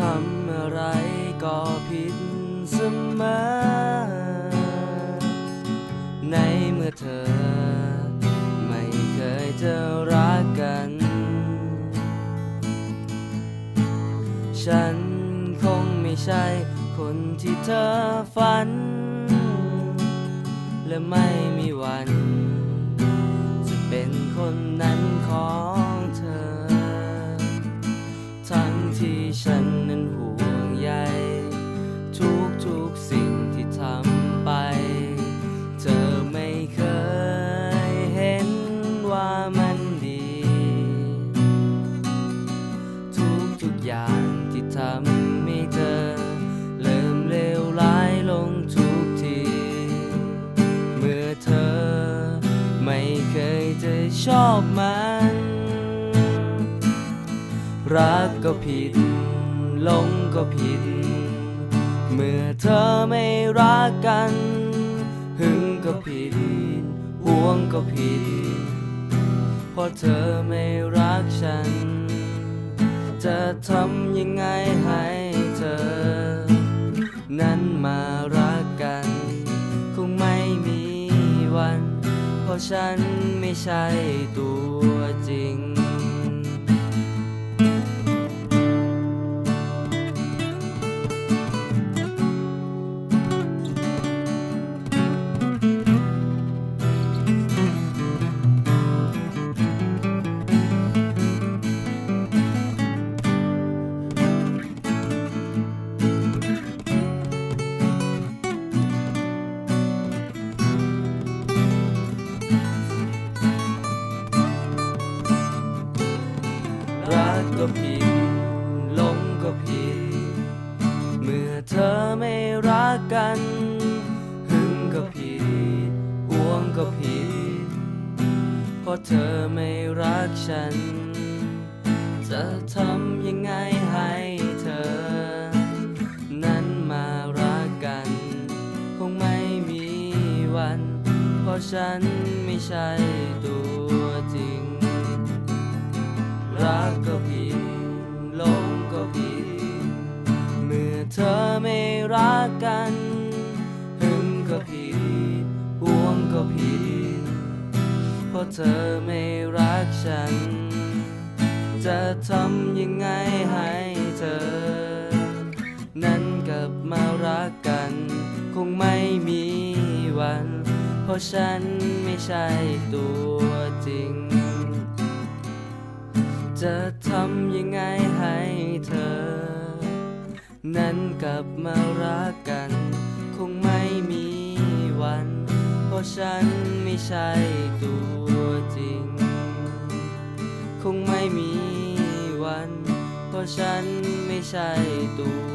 ทำอะไรก็ผิดเสมอในเมื่อเธอ ไม่เคยจะรักกัน ฉันคงไม่ใช่คนที่เธอฝัน และไม่มีวัน จะเป็นคน ทุกสิ่งที่ทำไป เธอไม่เคยเห็นว่ามันดี ทุกทุกอย่างที่ทำให้เธอ เริ่มเลวร้ายลงทุกที เมื่อเธอไม่เคยจะชอบมัน รักก็ผิดหลงก็ผิด มื่อเธอไม่รักกัน หึงก็ผิดห่วงก็ผิด เพราะเธอไม่รักฉัน จะทำยังไงให้เธอ นั้นมารักกัน คงไม่มีวัน เพราะฉันไม่ใช่ตัวจริง ก็ผิดหลงก็ผิด เมื่อเธอไม่รักกัน หึงก็ผิดห่วงก็ผิด เพราะเธอไม่รักฉัน จะทำยังไงให้เธอ นั้นมารักกัน คงไม่มีวัน เพราะฉันไม่ใช่ตัวจริง รักก็ผิดลงก็ผิดเมื่อเธอไม่รักกันหึงก็ผิดห่วงก็ผิดเพราะเธอไม่รักฉัน จะทำยังไงให้เธอ นั้นกลับมารักกัน คงไม่มีวัน เพราะฉันไม่ใช่ตัวจริง จะทำยังไงให้เธอ นั้นกลับมารักกัน คงไม่มีวัน เพราะฉันไม่ใช่ตัวจริง คงไม่มีวัน เพราะฉันไม่ใช่ตัว